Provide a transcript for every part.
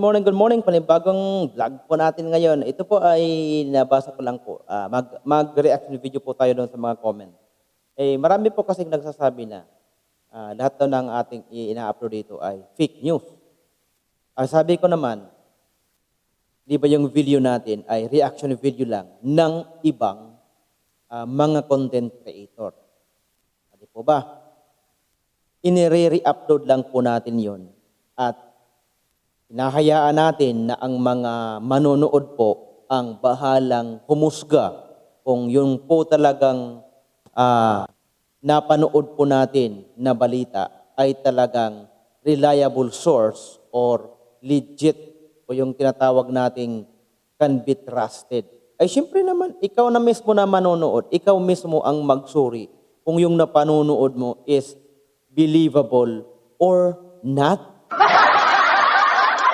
morning, good morning. Panibagong vlog po natin ngayon. Ito po ay nabasa ko lang po. Ah, mag, mag-reaction video po tayo doon sa mga comment. Eh, marami po kasing nagsasabi na ah, lahat daw ng ating ina-upload dito ay fake news. Ang sabi ko naman, di ba yung video natin ay reaction video lang ng ibang ah, mga content creator. Di po ba? Inire-re-upload lang po natin yon at Hinahayaan natin na ang mga manonood po ang bahalang humusga kung yun po talagang ah, napanood po natin na balita ay talagang reliable source or legit o yung tinatawag nating can be trusted. Ay syempre naman, ikaw na mismo na manonood, ikaw mismo ang magsuri kung yung napanonood mo is believable or not.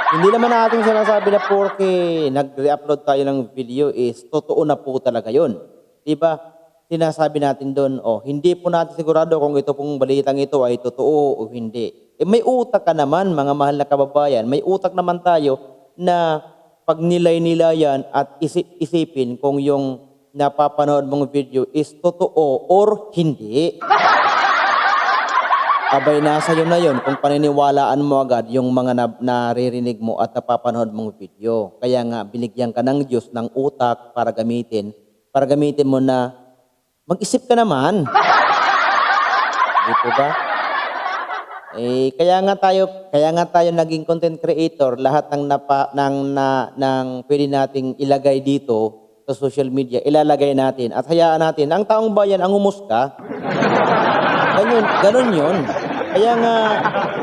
Hindi naman natin sinasabi na porke nag-re-upload tayo ng video is totoo na po talaga yun. Di ba? Sinasabi natin doon, oh, hindi po natin sigurado kung ito pong balitang ito ay totoo o hindi. Eh, may utak ka naman, mga mahal na kababayan. May utak naman tayo na pag nilay-nilayan at isip isipin kung yung napapanood mong video is totoo or hindi. Abay, nasa iyo na yon kung paniniwalaan mo agad yung mga na, naririnig mo at napapanood mong video. Kaya nga, binigyan ka ng Diyos ng utak para gamitin, para gamitin mo na mag-isip ka naman. Di po ba? Eh, kaya nga tayo, kaya nga tayo naging content creator, lahat ng napa, ng na, ng pwede nating ilagay dito sa social media, ilalagay natin at hayaan natin ang taong bayan ang umusga. Ganun, ganun yun. Kaya nga,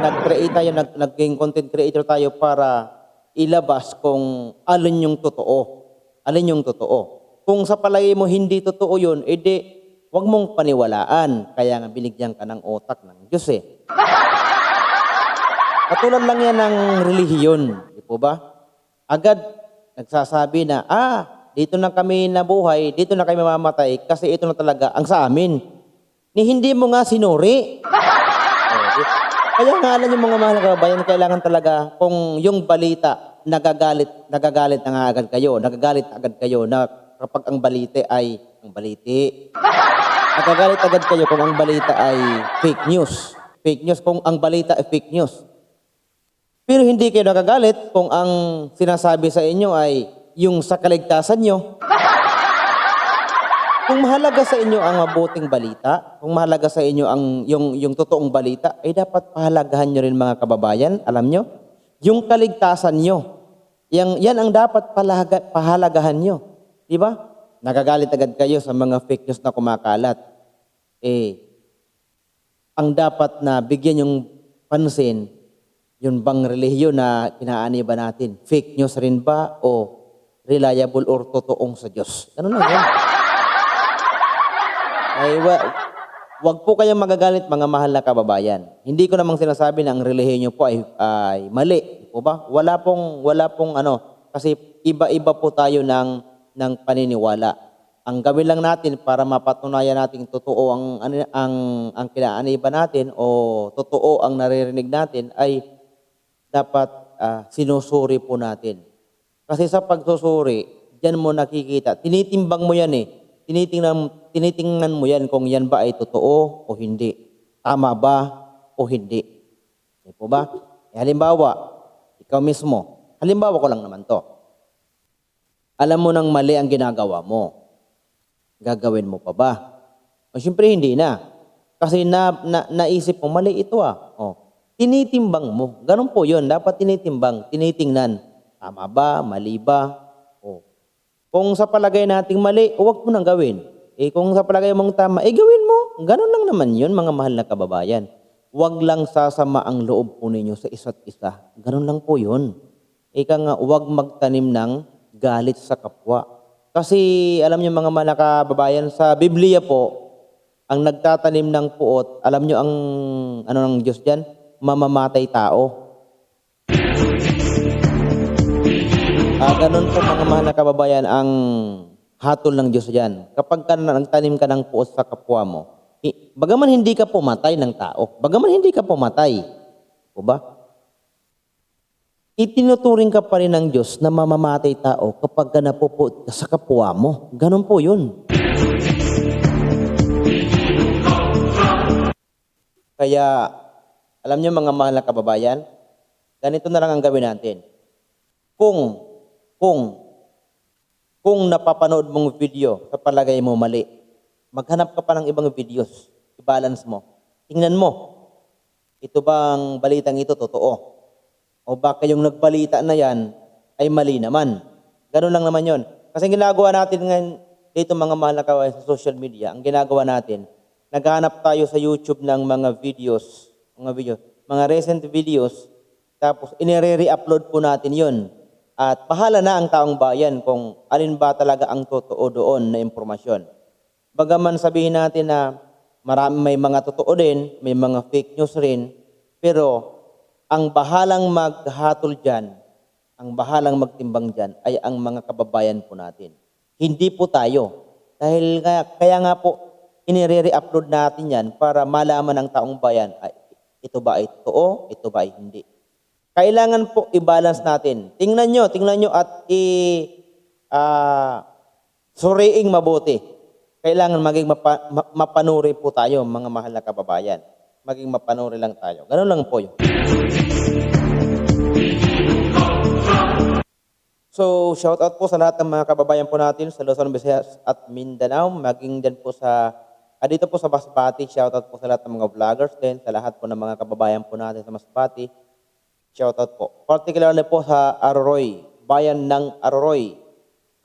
nag-create tayo, nag, naging content creator tayo para ilabas kung alin yung totoo. Alin yung totoo. Kung sa palagay mo hindi totoo yun, edi, wag mong paniwalaan. Kaya nga, binigyan ka ng otak ng Diyos eh. Katulad lang yan ng relihiyon. Di po ba? Agad, nagsasabi na, ah, dito na kami nabuhay, dito na kami mamamatay, kasi ito na talaga ang sa amin ni hindi mo nga sinuri. Kaya nga alam yung mga mahal na kababayan, kailangan talaga kung yung balita nagagalit, nagagalit na nga agad kayo, nagagalit agad kayo na kapag ang balite ay ang baliti. Nagagalit agad kayo kung ang balita ay fake news. Fake news kung ang balita ay fake news. Pero hindi kayo nagagalit kung ang sinasabi sa inyo ay yung sa kaligtasan nyo. Kung mahalaga sa inyo ang mabuting balita, kung mahalaga sa inyo ang yung yung totoong balita, ay dapat pahalagahan nyo rin mga kababayan, alam nyo? Yung kaligtasan nyo. Yang, yan ang dapat palaga, pahalagahan nyo. Di ba? Nagagalit agad kayo sa mga fake news na kumakalat. Eh, ang dapat na bigyan yung pansin, yun bang relihiyon na kinaani ba natin? Fake news rin ba o reliable or totoong sa Diyos? Ganun lang yun. Ay, wa, wag po kayong magagalit mga mahal na kababayan. Hindi ko namang sinasabi na ang relihiyon niyo po ay, ay mali. Po ba? Wala pong, wala pong ano, kasi iba-iba po tayo ng, ng paniniwala. Ang gawin lang natin para mapatunayan natin totoo ang, ang, ang, ang kinaaniba natin o totoo ang naririnig natin ay dapat ah, sinusuri po natin. Kasi sa pagsusuri, diyan mo nakikita, tinitimbang mo yan eh. Tinitingnan, tinitingnan mo yan kung yan ba ay totoo o hindi. Tama ba o hindi. Di po ba? Eh, halimbawa, ikaw mismo, halimbawa ko lang naman to. Alam mo nang mali ang ginagawa mo. Gagawin mo pa ba? O syempre hindi na. Kasi na, na, naisip mo, mali ito ah. O, tinitimbang mo. Ganun po yun. Dapat tinitimbang, tinitingnan. Tama ba? Mali ba? Kung sa palagay nating mali, huwag mo nang gawin. Eh kung sa palagay mong tama, eh gawin mo. Ganun lang naman yun, mga mahal na kababayan. Huwag lang sasama ang loob po ninyo sa isa't isa. Ganun lang po yun. Ika nga, huwag magtanim ng galit sa kapwa. Kasi alam niyo mga mahal na kababayan, sa Biblia po, ang nagtatanim ng puot, alam niyo ang ano ng Diyos diyan? Mamamatay tao. Ah, ganun po mga mahal na kababayan ang hatol ng Diyos diyan. Kapag ka na- nagtanim ka ng puot sa kapwa mo, i- bagaman hindi ka pumatay ng tao, bagaman hindi ka pumatay, o ba? itinuturing ka pa rin ng Diyos na mamamatay tao kapag ka napuput ka sa kapwa mo. Ganun po yun. Kaya, alam niyo mga mahal na kababayan, ganito na lang ang gawin natin. Kung, kung, kung napapanood mong video sa palagay mo mali, maghanap ka pa ng ibang videos, i-balance mo. Tingnan mo, ito bang balitang ito totoo? O baka yung nagbalita na yan ay mali naman? Ganun lang naman yon. Kasi ginagawa natin ngayon dito mga mahal na kawain sa social media, ang ginagawa natin, naghanap tayo sa YouTube ng mga videos, mga video, mga recent videos, tapos inire-re-upload po natin yon. At bahala na ang taong bayan kung alin ba talaga ang totoo doon na impormasyon. Bagaman sabihin natin na marami may mga totoo din, may mga fake news rin, pero ang bahalang maghatol dyan, ang bahalang magtimbang dyan ay ang mga kababayan po natin. Hindi po tayo. Dahil kaya, kaya nga po, inire-re-upload natin yan para malaman ng taong bayan, ay, ito ba ay totoo, ito ba ay hindi. Kailangan po i-balance natin. Tingnan nyo, tingnan nyo at i ah, suriing mabuti. Kailangan maging mapa, ma- mapanuri po tayo, mga mahal na kababayan. Maging mapanuri lang tayo. Ganun lang po yun. So, shout out po sa lahat ng mga kababayan po natin sa Luzon, Visayas at Mindanao. Maging din po sa, ah, dito po sa Masbati, shout out po sa lahat ng mga vloggers din, sa lahat po ng mga kababayan po natin sa Masbati. Shout out po. Particularly po sa Arroy, bayan ng Arroy.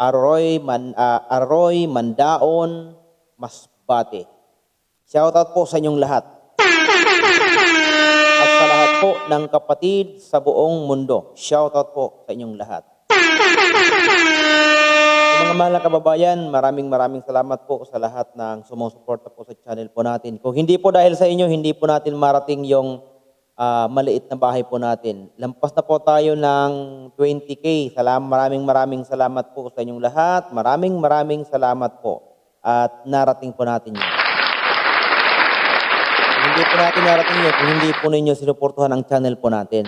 Arroy, Man, ah, Arroy, Mandaon, Masbate. Shout out po sa inyong lahat. At sa lahat po ng kapatid sa buong mundo. Shout out po sa inyong lahat. Mga mahal na kababayan, maraming maraming salamat po sa lahat ng sumusuporta po sa channel po natin. Kung hindi po dahil sa inyo, hindi po natin marating yung ah, maliit na bahay po natin. Lampas na po tayo ng 20K. Salam, maraming maraming salamat po sa inyong lahat. Maraming maraming salamat po. At narating po natin yun. Hindi po natin narating yun, kung hindi po ninyo sinuportuhan ang channel po natin.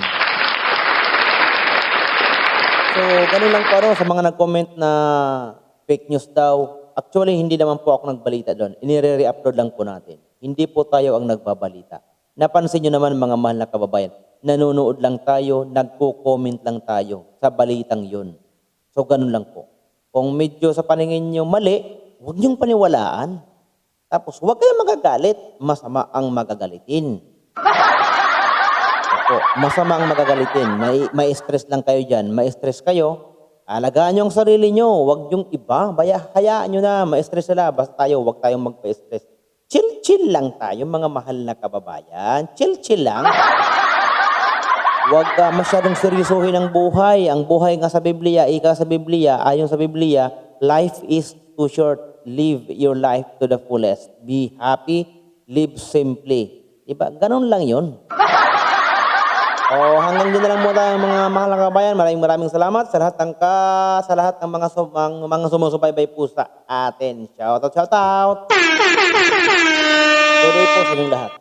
So, ganun lang po ano, sa mga nag-comment na fake news daw. Actually, hindi naman po ako nagbalita doon. Inire-re-upload lang po natin. Hindi po tayo ang nagbabalita. Napansin nyo naman mga mahal na kababayan, nanonood lang tayo, nagko-comment lang tayo sa balitang yun. So, ganun lang po. Kung medyo sa paningin nyo mali, huwag nyong paniwalaan. Tapos, huwag kayong magagalit. Masama ang magagalitin. Opo, masama ang magagalitin. May, may stress lang kayo dyan. May stress kayo, alagaan nyo ang sarili nyo. Huwag yung iba. Baya, hayaan nyo na. May stress sila. Basta tayo, huwag tayong magpa-stress. Lang tayo, mga mahal na kababayan. Chill-chill lang. Huwag ka masyadong seryosohin ang buhay. Ang buhay nga sa Biblia, ika sa Biblia, ayon sa Biblia, life is too short. Live your life to the fullest. Be happy, live simply. Diba? Ganun lang yun. Oh, hanggang dyan na lang muna mga mahal na kabayan. Maraming maraming salamat sa lahat ng ka, sa lahat ng mga sum, mga, mga sumusubaybay po sa atin. Shout out, shout out. Tuloy po sa inyong lahat.